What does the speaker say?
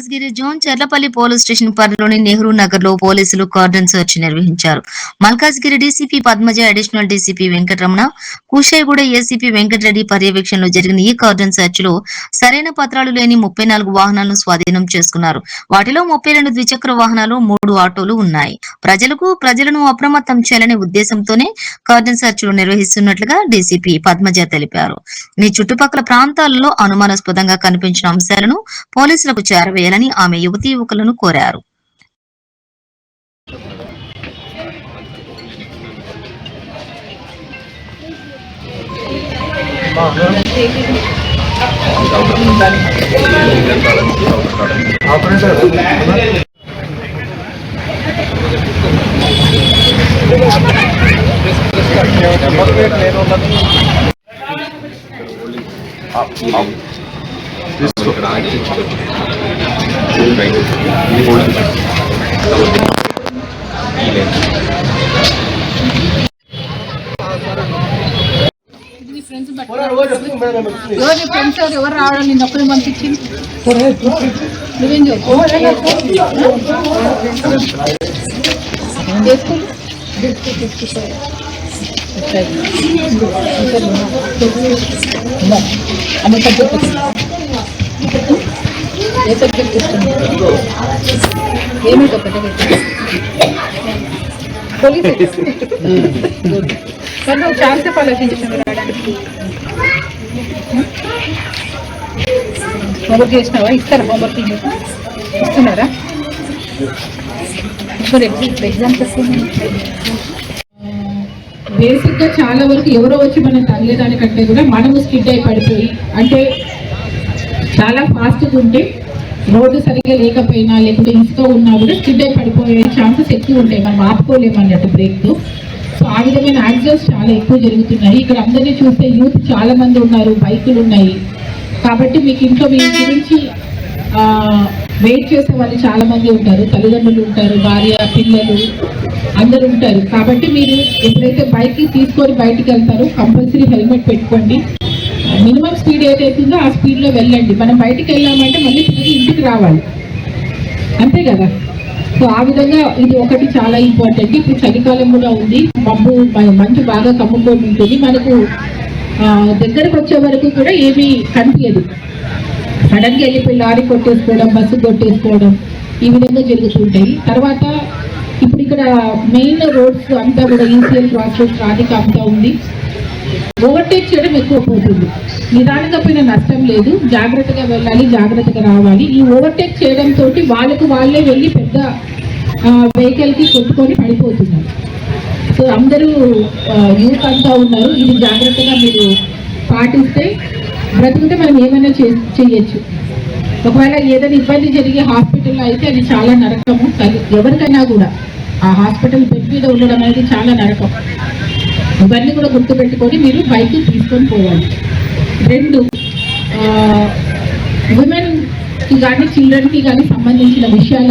Malkajgiri zone Cherlapalli police station పరిధిలోని నెహ్రూ నగర్లో పోలీసులు కార్డన్ సెర్చ్ నిర్వహించారు. Malkajgiri DCP Padmaja additional DCP Venkataramana Kushaiguda ACP Venkat Reddy పర్యవేక్షణలో జరిగిన ఈ కార్డన్ సెర్చ్లో సరైన పత్రాలు లేని ముప్పై నాలుగు వాహనాలను స్వాధీనం చేసుకున్నారు. వాటిలో ముప్పై రెండు ద్విచక్ర వాహనాలు మూడు ఆటోలు ఉన్నాయి. ప్రజలకు ప్రజలను అప్రమత్తం చేయాలనే ఉద్దేశంతోనే కార్డన్ సెర్చ్లు నిర్వహిస్తున్నట్లుగా డీసీపీ పద్మజ తెలిపారు. మీ చుట్టుపక్కల ప్రాంతాలలో అనుమానాస్పదంగా కనిపించిన అంశాలను పోలీసులకు చేయాలని ఆమె యువతీ యువకులను కోరారు. ఎవరు నీ ఫ్రెండ్స్ ఎవరు ఎవరు రావడం నిన్న ఒక్కరి పంపించింది నువ్వేం చెప్పు అమ్మ ఏ సబ్జెక్ట్ ఇస్తుంది ఏమి పోలీస్ సార్ నువ్వు ఛాన్స్ ఆలోచించాను రావడానికి. హోంవర్క్ చేసినావా? ఇస్తారా హోంవర్క్ ఇస్తున్నారా? మరి ఎగ్జామ్ ఎగ్జామ్స్ వస్తుంది బేసిక్గా చాలా వరకు ఎవరో వచ్చి మనం తగిలేదానికంటే కూడా మనము స్కిడ్ అయి పడిపోయి అంటే చాలా ఫాస్ట్గా ఉంటే రోడ్డు సరిగ్గా లేకపోయినా లేకుంటే ఇసుక ఉన్నా కూడా స్కిడ్ అయి పడిపోయే ఛాన్సెస్ ఎక్కువ ఉంటాయి. మనం ఆపుకోలేము అన్నట్టు సో ఆ విధమైన యాక్సిడెంట్స్ చాలా ఎక్కువ జరుగుతున్నాయి. ఇక్కడ అందరినీ చూస్తే యూత్ చాలా మంది ఉన్నారు బైకులు ఉన్నాయి. కాబట్టి మీకు ఇంట్లో మీ గురించి వెయిట్ చేసే వాళ్ళు చాలా మంది ఉంటారు. తల్లిదండ్రులు ఉంటారు భార్య పిల్లలు అందరు ఉంటారు. కాబట్టి మీరు ఎప్పుడైతే బైక్ తీసుకొని బయటికి వెళ్తారో కంపల్సరీ హెల్మెట్ పెట్టుకోండి. మినిమం స్పీడ్ ఏదైతుందో ఆ స్పీడ్లో వెళ్ళండి. మనం బయటికి వెళ్ళామంటే మళ్ళీ తిరిగి ఇంటికి రావాలి. అంతే కదా? సో ఆ విధంగా ఇది ఒకటి చాలా ఇంపార్టెంట్. ఇప్పుడు చలికాలం కూడా ఉంది. మబ్బు మంచు బాగా కమ్ముకొని ఉంటుంది మనకు దగ్గరకు వచ్చే వరకు కూడా ఏమీ కనిపించదు. సడన్గా వెళ్ళిపోయి లారీ కొట్టేసుకోవడం బస్సు కొట్టేసుకోవడం ఈ విధంగా జరుగుతుంటాయి. తర్వాత ఇప్పుడు ఇక్కడ మెయిన్ రోడ్స్ అంతా కూడా ఈసీఎల్ క్రాస్ రోడ్ ట్రాఫిక్ అంతా ఉంది. ఓవర్టేక్ చేయడం ఎక్కువ పోతుంది. నిదానంగా పోయిన నష్టం లేదు. జాగ్రత్తగా వెళ్ళాలి జాగ్రత్తగా రావాలి. ఈ ఓవర్టేక్ చేయడం తోటి వాళ్ళకు వాళ్ళే వెళ్ళి పెద్ద వెహికల్కి కొట్టుకొని పడిపోతున్నారు. సో అందరూ యూత్ అంతా ఉన్నారు. ఇది జాగ్రత్తగా మీరు పాటిస్తే బ్రతికితే మనం ఏమైనా చే చేయొచ్చు. ఒకవేళ ఏదైనా ఇబ్బంది జరిగే హాస్పిటల్లో అయితే అది చాలా నరకము. ఎవరికైనా కూడా. ఆ హాస్పిటల్ బెడ్ మీద ఉండడం అనేది చాలా నరకం. ఇవన్నీ కూడా గుర్తుపెట్టుకొని మీరు బైక్ తీసుకొని పోవాలి. రెండు ఉమెన్కి కానీ చిల్డ్రన్కి కానీ సంబంధించిన విషయాలు